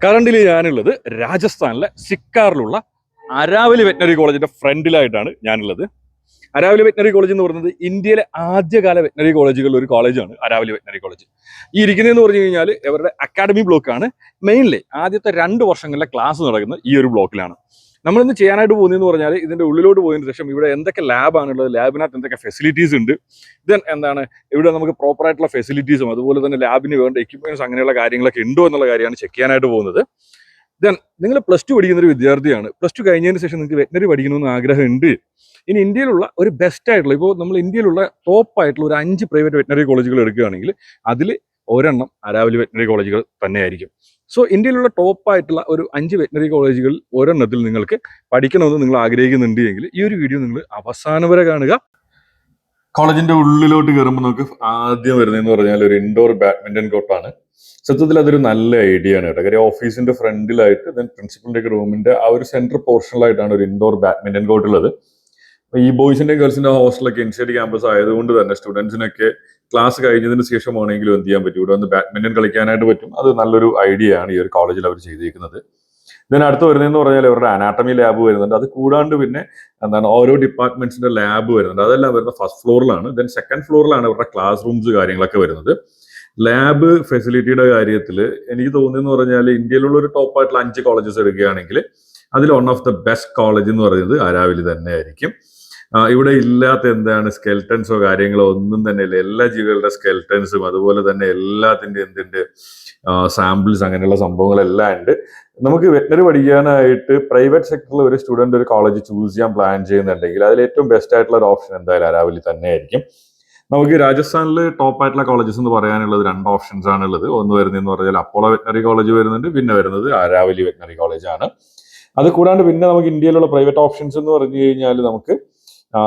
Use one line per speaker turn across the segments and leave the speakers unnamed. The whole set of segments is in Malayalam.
കറണ്ടിൽ ഞാനുള്ളത് രാജസ്ഥാനിലെ സിക്കാറിലുള്ള അരാവലി വെറ്റിനറി കോളേജിന്റെ ഫ്രണ്ടിലായിട്ടാണ് ഞാനുള്ളത്. അരാവലി വെറ്റിനറി കോളേജ് എന്ന് പറയുന്നത് ഇന്ത്യയിലെ ആദ്യകാല വെറ്റിനറി കോളേജുകളിൽ ഒരു കോളേജാണ് അരാവലി വെറ്റിനറി കോളേജ്. ഈ ഇരിക്കുന്നതെന്ന് പറഞ്ഞു കഴിഞ്ഞാൽ ഇവരുടെ അക്കാഡമി ബ്ലോക്കാണ് മെയിൻലി ആദ്യത്തെ രണ്ട് വർഷങ്ങളിലെ ക്ലാസ് നടക്കുന്നത് ഈ ഒരു ബ്ലോക്കിലാണ് നമ്മളിന്ന് ചെയ്യാനായിട്ട് പോകുന്നതെന്ന് പറഞ്ഞാൽ ഇതിന്റെ ഉള്ളിലോട്ട് പോയതിന് ശേഷം ഇവിടെ എന്തൊക്കെ ലാബാണുള്ളത് ലാബിനകത്ത് എന്തൊക്കെ ഫെസിലിറ്റീസ് ഉണ്ട്. ദെൻ എന്താണ് ഇവിടെ നമുക്ക് പ്രോപ്പറായിട്ടുള്ള ഫെസിലിറ്റീസും അതുപോലെ തന്നെ ലാബിന് വേണ്ട എക്യുപ്മെന്റ്സ് അങ്ങനെയുള്ള കാര്യങ്ങളൊക്കെ ഉണ്ടോ എന്നുള്ള കാര്യമാണ് ചെക്ക് ചെയ്യാനായിട്ട് പോകുന്നത്. ദെൻ നിങ്ങൾ പ്ലസ് ടു പഠിക്കുന്ന ഒരു വിദ്യാർത്ഥിയാണ്. പ്ലസ് ടു കഴിഞ്ഞതിന് ശേഷം നിങ്ങൾക്ക് വെറ്റിനറി പഠിക്കണമെന്ന് ആഗ്രഹമുണ്ട്. ഇനി ഇന്ത്യയിലുള്ള ഒരു ബെസ്റ്റ് ആയിട്ടുള്ള ഇപ്പോൾ നമ്മൾ ഇന്ത്യയിലുള്ള ടോപ്പ് ആയിട്ടുള്ള ഒരു അഞ്ച് പ്രൈവറ്റ് വെറ്റിനറി കോളേജുകൾ എടുക്കുകയാണെങ്കിൽ അതിൽ ഒരെണ്ണം അരാവലി വെറ്റിനറി കോളേജുകൾ തന്നെയായിരിക്കും. സോ ഇന്ത്യയിലുള്ള ടോപ്പായിട്ടുള്ള ഒരു അഞ്ച് വെറ്റിനറി കോളേജുകളിൽ ഒരെണ്ണത്തിൽ നിങ്ങൾക്ക് പഠിക്കണമെന്ന് നിങ്ങൾ ആഗ്രഹിക്കുന്നുണ്ട് എങ്കിൽ ഈ ഒരു വീഡിയോ നിങ്ങൾ അവസാനം വരെ കാണുക. കോളേജിന്റെ ഉള്ളിലോട്ട് കയറുമ്പോൾ നമുക്ക് ആദ്യം വരുന്നതെന്ന് പറഞ്ഞാൽ ഒരു ഇൻഡോർ ബാഡ്മിന്റൺ കോർട്ടാണ് സത്യത്തിൽ അതൊരു നല്ല ഐഡിയ ആണ് കേട്ടോ. കാര്യം ഓഫീസിന്റെ ഫ്രണ്ടിലായിട്ട് ദെൻ പ്രിൻസിപ്പളിന്റെ ഒക്കെ റൂമിന്റെ ആ ഒരു സെന്റർ പോർഷനിലായിട്ടാണ് ഒരു ഇൻഡോർ ബാഡ്മിന്റൺ കോർട്ട് ഉള്ളത്. ഈ ബോയ്സിന്റെ ഗേൾസിന്റെ ഹോസ്റ്റലൊക്കെ ഇൻസൈഡ് ക്യാമ്പസ് ആയതുകൊണ്ട് തന്നെ സ്റ്റുഡൻസിനൊക്കെ ക്ലാസ് കഴിഞ്ഞതിന് ശേഷം ശേഷമാണെങ്കിലും എന്ത് ചെയ്യാൻ പറ്റും? ഇവിടെ വന്ന് ബാഡ്മിന്റൺ കളിക്കാനായിട്ട് പറ്റും. അത് നല്ലൊരു ഐഡിയ ആണ് ഈ ഒരു കോളേജിൽ അവർ ചെയ്തിരിക്കുന്നത് ഇതിന് അടുത്ത് വരുന്നതെന്ന് പറഞ്ഞാൽ അവരുടെ അനാട്ടമി ലാബ് വരുന്നുണ്ട്. അത് കൂടാണ്ട് പിന്നെ എന്താണ് ഓരോ ഡിപ്പാർട്ട്മെന്റ്സിന്റെ ലാബ് വരുന്നുണ്ട്. അതെല്ലാം വരുന്ന ഫസ്റ്റ് ഫ്ലോറിലാണ് ദെൻ സെക്കൻഡ് ഫ്ലോറിലാണ് ഇവരുടെ ക്ലാസ് റൂംസ് കാര്യങ്ങളൊക്കെ വരുന്നത്. ലാബ് ഫെസിലിറ്റിയുടെ കാര്യത്തിൽ എനിക്ക് തോന്നിയെന്ന് പറഞ്ഞാൽ ഇന്ത്യയിലുള്ള ഒരു ടോപ്പ് ആയിട്ടുള്ള അഞ്ച് കോളേജസ് എടുക്കുകയാണെങ്കിൽ അതിൽ one of the best college എന്ന് പറയുന്നത് അരാവലി തന്നെ ആയിരിക്കും ഇവിടെ ഇല്ലാത്ത എന്താണ് സ്കെൽട്ടൻസോ കാര്യങ്ങളോ ഒന്നും തന്നെ ഇല്ല. എല്ലാ ജീവികളുടെ സ്കെൽട്ടൻസും അതുപോലെ തന്നെ എല്ലാത്തിന്റെ എന്തിന്റെ സാമ്പിൾസ് അങ്ങനെയുള്ള സംഭവങ്ങളെല്ലാം ഉണ്ട്. നമുക്ക് വെറ്റനറി പഠിക്കാനായിട്ട് പ്രൈവറ്റ് സെക്ടറിൽ ഒരു സ്റ്റുഡന്റ് ഒരു കോളേജ് ചൂസ് ചെയ്യാൻ പ്ലാൻ ചെയ്യുന്നുണ്ടെങ്കിൽ അതിൽ ഏറ്റവും ബെസ്റ്റ് ആയിട്ടുള്ള ഒരു ഓപ്ഷൻ എന്തായാലും അരാവലി തന്നെയായിരിക്കും. നമുക്ക് രാജസ്ഥാനിൽ ടോപ്പ് ആയിട്ടുള്ള കോളേജസ് എന്ന് പറയാനുള്ളത് രണ്ട് ഓപ്ഷൻസ് ആണുള്ളത്. ഒന്ന് വരുന്നതെന്ന് പറഞ്ഞാൽ അപ്പോളോ വെറ്റിനറി കോളേജ് വരുന്നുണ്ട്. പിന്നെ വരുന്നത് അരാവലി വെറ്റിനറി കോളേജ് ആണ്. അത് കൂടാണ്ട് പിന്നെ നമുക്ക് ഇന്ത്യയിലുള്ള പ്രൈവറ്റ് ഓപ്ഷൻസ് എന്ന് പറഞ്ഞു കഴിഞ്ഞാൽ നമുക്ക്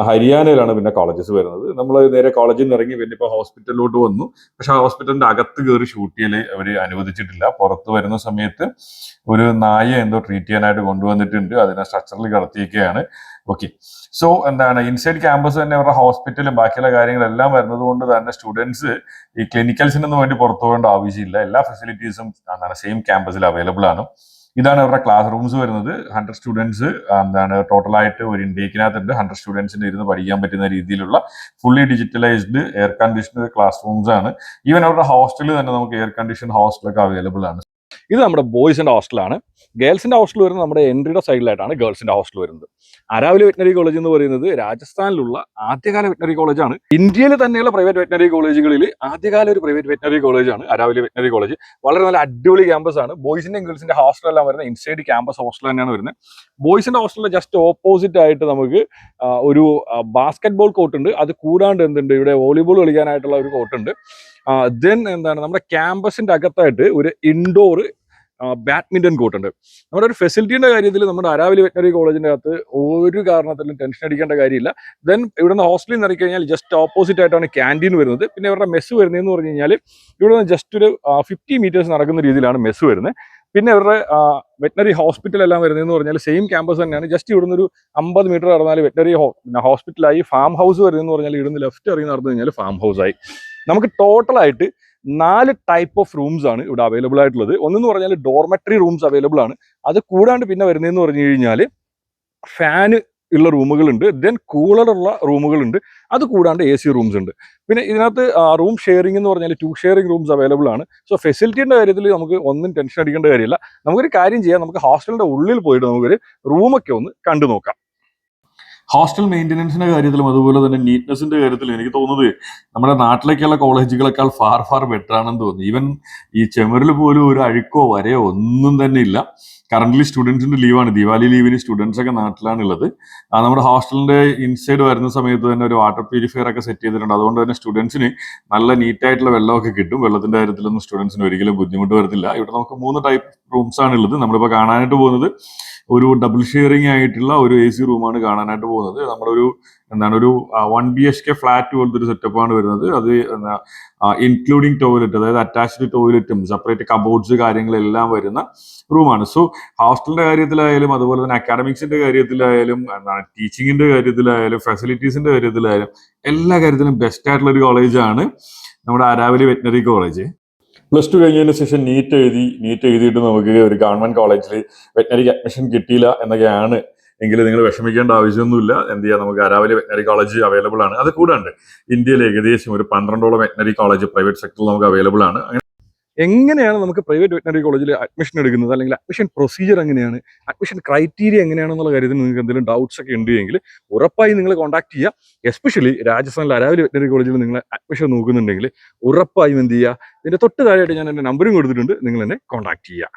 ഹരിയാനയിലാണ് പിന്നെ കോളേജസ് വരുന്നത്. നമ്മൾ നേരെ കോളേജിൽ നിന്ന് ഇറങ്ങി പിന്നെ ഇപ്പോൾ ഹോസ്പിറ്റലിലോട്ട് വന്നു. പക്ഷെ ഹോസ്പിറ്റലിന്റെ അകത്ത് കയറി ഷൂട്ട് ചെയ്യൽ അവർ അനുവദിച്ചിട്ടില്ല. പുറത്ത് വരുന്ന സമയത്ത് ഒരു നായ എന്തോ ട്രീറ്റ് ചെയ്യാനായിട്ട് കൊണ്ടുവന്നിട്ടുണ്ട്. അതിനെ സ്ട്രക്ചറിൽ കടത്തിയൊക്കെയാണ് ഓക്കെ സോ എന്താണ്? ഇൻസൈഡ് ക്യാമ്പസ് തന്നെ അവരുടെ ഹോസ്പിറ്റലും ബാക്കിയുള്ള കാര്യങ്ങളെല്ലാം വരുന്നത് കൊണ്ട് തന്നെ സ്റ്റുഡൻസ് ഈ ക്ലിനിക്കൽസിനൊന്നും വേണ്ടി പുറത്തു പോകേണ്ട ആവശ്യമില്ല. എല്ലാ ഫെസിലിറ്റീസും എന്താണ് സെയിം ക്യാമ്പസിൽ അവൈലബിൾ ആണ്. ഇതാണ് അവരുടെ ക്ലാസ് റൂംസ് വരുന്നത്. ഹൺഡ്രഡ് സ്റ്റുഡൻസ് എന്താണ് ടോട്ടലായിട്ട് ഒരു ഇൻടേക്കിനകത്തുണ്ട് ഹൺഡ്രഡ് സ്റ്റുഡൻസിന് ഇരുന്ന് പഠിക്കാൻ പറ്റുന്ന രീതിയിലുള്ള fully digitalised air conditioned class rooms ആണ്. ഈവൻ അവരുടെ ഹോസ്റ്റലിൽ തന്നെ നമുക്ക് എയർ കണ്ടീഷൻ ഹോസ്റ്റലൊക്കെ അവൈലബിൾ ആണ്. ഇത് നമ്മുടെ ബോയ്സിന്റെ ഹോസ്റ്റലാണ്. ഗേൾസിന്റെ ഹോസ്റ്റൽ വരുന്നത് നമ്മുടെ എൻട്രിയുടെ സൈഡിലായിട്ടാണ് ഗേൾസിന്റെ ഹോസ്റ്റൽ വരുന്നത്. അരാവിലെ വെറ്റിനറി കോളേജ് എന്ന് പറയുന്നത് രാജസ്ഥാനിലുള്ള ആദ്യകാല വെറ്റിനറി കോളേജാണ്. ഇന്ത്യയിൽ തന്നെയുള്ള പ്രൈവറ്റ് വെറ്റിനറി കോളേജുകളിൽ ആദ്യകാല ഒരു പ്രൈവറ്റ് വെറ്റിനറി കോളേജാണ് അരാവിലെ വെറ്റിനറി കോളേജ്. വളരെ നല്ല അടിപൊളി ക്യാമ്പസ് ആണ്. ഗേൾസിന്റെ ഹോസ്റ്റലെല്ലാം വരുന്നത് ഇൻസൈഡ് ക്യാമ്പസ് ഹോസ്റ്റൽ തന്നെയാണ് വരുന്നത്. ബോയ്സിന്റെ ഹോസ്റ്റലിന്റെ ജസ്റ്റ് ഓപ്പോസിറ്റ് ആയിട്ട് നമുക്ക് ഒരു ബാസ്കറ്റ് ബോൾ കോർട്ട് ഉണ്ട്. അത് കൂടാണ്ട് എന്തുണ്ട്? ഇവിടെ വോളിബോൾ കളിക്കാനായിട്ടുള്ള ഒരു കോർട്ട് ഉണ്ട്. ദെൻ എന്താണ്? നമ്മുടെ ക്യാമ്പസിന്റെ അകത്തായിട്ട് ഒരു ഇൻഡോർ ബാഡ്മിന്റൺ കോർട്ടുണ്ട്. നമ്മുടെ ഒരു ഫെസിലിറ്റിയുടെ കാര്യത്തിൽ നമ്മുടെ അരാവലി വെറ്റിനറി കോളേജിന്റെ അകത്ത് ഒരു കാരണത്തിലും ടെൻഷൻ അടിക്കേണ്ട കാര്യമില്ല. ദെൻ ഇവിടുന്ന് ഹോസ്റ്റലിൽ നിന്ന് ഇറക്കി കഴിഞ്ഞാൽ ജസ്റ്റ് ഓപ്പോസിറ്റ് ആയിട്ടാണ് ക്യാന്റീൻ വരുന്നത്. പിന്നെ ഇവരുടെ മെസ്സ് വരുന്നതെന്ന് പറഞ്ഞു കഴിഞ്ഞാൽ ഇവിടുന്ന് ജസ്റ്റ് ഒരു ഫിഫ്റ്റി മീറ്റേഴ്സ് നടക്കുന്ന രീതിയിലാണ് മെസ്സ് വരുന്നത്. പിന്നെ ഇവരുടെ വെറ്റിനറി ഹോസ്പിറ്റൽ എല്ലാം വരുന്നതെന്ന് പറഞ്ഞാൽ സെയിം ക്യാമ്പസ് തന്നെയാണ്. ജസ്റ്റ് ഇവിടുന്ന് ഒരു അമ്പത് മീറ്റർ നടന്നാൽ വെറ്റിനറി ഹോസ്പിറ്റലായി ഫാം ഹൗസ് വരുന്നതെന്ന് പറഞ്ഞാൽ ഇവിടുന്ന് ലെഫ്റ്റ് ഇറങ്ങി നടന്നു കഴിഞ്ഞാൽ ഫാം ഹൗസായി നമുക്ക് ടോട്ടലായിട്ട് നാല് ടൈപ്പ് ഓഫ് റൂംസ് ആണ് ഇവിടെ അവൈലബിൾ ആയിട്ടുള്ളത്. ഒന്നെന്ന് പറഞ്ഞാൽ ഡോർമെട്രി റൂംസ് അവൈലബിൾ ആണ്. അത് കൂടാണ്ട് പിന്നെ വരുന്നതെന്ന് പറഞ്ഞു കഴിഞ്ഞാൽ ഫാന് ഉള്ള റൂമുകളുണ്ട് ദെൻ കൂളറുള്ള റൂമുകളുണ്ട് അത് കൂടാണ്ട് എ സി റൂംസ് ഉണ്ട്. പിന്നെ ഇതിനകത്ത് റൂം ഷെയറിംഗ് എന്ന് പറഞ്ഞാൽ ടു ഷെയറിംഗ് റൂംസ് അവൈലബിൾ ആണ്. സോ ഫെസിലിറ്റിയുടെ കാര്യത്തിൽ നമുക്ക് ഒന്നും ടെൻഷൻ അടിക്കേണ്ട കാര്യമില്ല. നമുക്കൊരു കാര്യം ചെയ്യാം. നമുക്ക് ഹോസ്റ്റലിന്റെ ഉള്ളിൽ പോയിട്ട് നമുക്കൊരു റൂമൊക്കെ ഒന്ന് കണ്ടു നോക്കാം ഹോസ്റ്റൽ മെയിന്റനൻസിന്റെ കാര്യത്തിലും അതുപോലെ തന്നെ നീറ്റ്നെസിന്റെ കാര്യത്തിലും എനിക്ക് തോന്നുന്നത് നമ്മുടെ നാട്ടിലേക്കുള്ള കോളേജുകളെക്കാൾ ഫാർ ഫാർ ബെറ്റർ ആണെന്ന് തോന്നുന്നു. ഈവൻ ഈ ചെമറിൽ പോലും ഒരു അഴുക്കോ വരയോ ഒന്നും തന്നെ ഇല്ല. കറന്റ് സ്റ്റുഡൻസിന്റെ ലീവാണ് ദിവാലി ലീവിന് സ്റ്റുഡൻസ് ഒക്കെ നാട്ടിലാണ് ഉള്ളത് ആ, നമ്മുടെ ഹോസ്റ്റലിന്റെ ഇൻസൈഡ് വരുന്ന സമയത്ത് തന്നെ ഒരു വാട്ടർ പ്യൂരിഫയർ ഒക്കെ സെറ്റ് ചെയ്തിട്ടുണ്ട്. അതുകൊണ്ട് തന്നെ സ്റ്റുഡൻസിന് നല്ല നീറ്റ് ആയിട്ടുള്ള വെള്ളമൊക്കെ കിട്ടും. വെള്ളത്തിന്റെ കാര്യത്തിലൊന്നും സ്റ്റുഡൻസിന് ഒരിക്കലും ബുദ്ധിമുട്ട് വരത്തില്ല. ഇവിടെ നമുക്ക് മൂന്ന് ടൈപ്പ് റൂംസ് ആണ് ഉള്ളത് നമ്മളിപ്പോൾ കാണാനായിട്ട് പോകുന്നത് ഒരു ഡബിൾ ഷെയറിംഗ് ആയിട്ടുള്ള ഒരു എ സി റൂമാണ് കാണാനായിട്ട് പോകുന്നത്. നമ്മുടെ ഒരു എന്താണ് ഒരു one B H K flat പോലത്തെ ഒരു സെറ്റപ്പാണ് വരുന്നത്. അത് ഇൻക്ലൂഡിങ് ടോയ്ലറ്റ് അതായത് അറ്റാച്ച്ഡ് ടോയ്ലറ്റും സെപ്പറേറ്റ് കബോർഡ്സ് കാര്യങ്ങളെല്ലാം വരുന്ന റൂമാണ് സോ ഹോസ്റ്റലിന്റെ കാര്യത്തിലായാലും അതുപോലെ തന്നെ അക്കാഡമിക്സിന്റെ കാര്യത്തിലായാലും എന്താണ് ടീച്ചിങ്ങിന്റെ കാര്യത്തിലായാലും ഫെസിലിറ്റീസിന്റെ കാര്യത്തിലായാലും എല്ലാ കാര്യത്തിലും ബെസ്റ്റ് ആയിട്ടുള്ള ഒരു കോളേജാണ് നമ്മുടെ Aravali veterinary college
plus two കഴിഞ്ഞതിന് ശേഷം നീറ്റ് എഴുതി നീറ്റ് എഴുതിയിട്ട് നമുക്ക് ഒരു ഗവൺമെന്റ് കോളേജിൽ വെറ്റിനറിക്ക് അഡ്മിഷൻ കിട്ടിയില്ല എന്നൊക്കെയാണ് എങ്കിൽ നിങ്ങൾ വിഷമിക്കേണ്ട ആവശ്യമൊന്നുമില്ല. എന്ത് ചെയ്യാം? നമുക്ക് അരാവലി വെറ്റനറി കോളേജ് അവൈലബിൾ ആണ്. അത് കൂടാണ്ട് ഇന്ത്യയിൽ ഏകദേശം ഒരു പന്ത്രണ്ടോളം വെറ്റനറി കോളേജ് പ്രൈവറ്റ് സെക്ടറിൽ നമുക്ക് അവൈലബിൾ ആണ്. അങ്ങനെ
എങ്ങനെയാണ് നമുക്ക് പ്രൈവറ്റ് വെറ്റനറി കോളേജിൽ അഡ്മിഷൻ എടുക്കുന്നത്? അല്ലെങ്കിൽ അഡ്മിഷൻ പ്രൊസീജിയർ എങ്ങനെയാണ്? അഡ്മിഷൻ ക്രൈറ്റീരിയ എങ്ങനെയാണെന്നുള്ള കാര്യത്തിൽ നിങ്ങൾക്ക് എന്തെങ്കിലും ഡൗട്ട്സ് ഒക്കെ ഉണ്ടെങ്കിൽ ഉറപ്പായി നിങ്ങൾ കോൺടാക്ട് ചെയ്യുക എസ്പെഷ്യലി രാജസ്ഥാനിലെ അരാവലി വെറ്റനറി കോളേജിൽ നിങ്ങൾ അഡ്മിഷൻ നോക്കുന്നുണ്ടെങ്കിൽ ഉറപ്പായും എന്ത് ചെയ്യുക ഇതിന്റെ തൊട്ട് താഴെയായിട്ട് ഞാൻ എന്റെ നമ്പറും കൊടുത്തിട്ടുണ്ട്. നിങ്ങൾ എന്നെ കോൺടാക്ട് ചെയ്യുക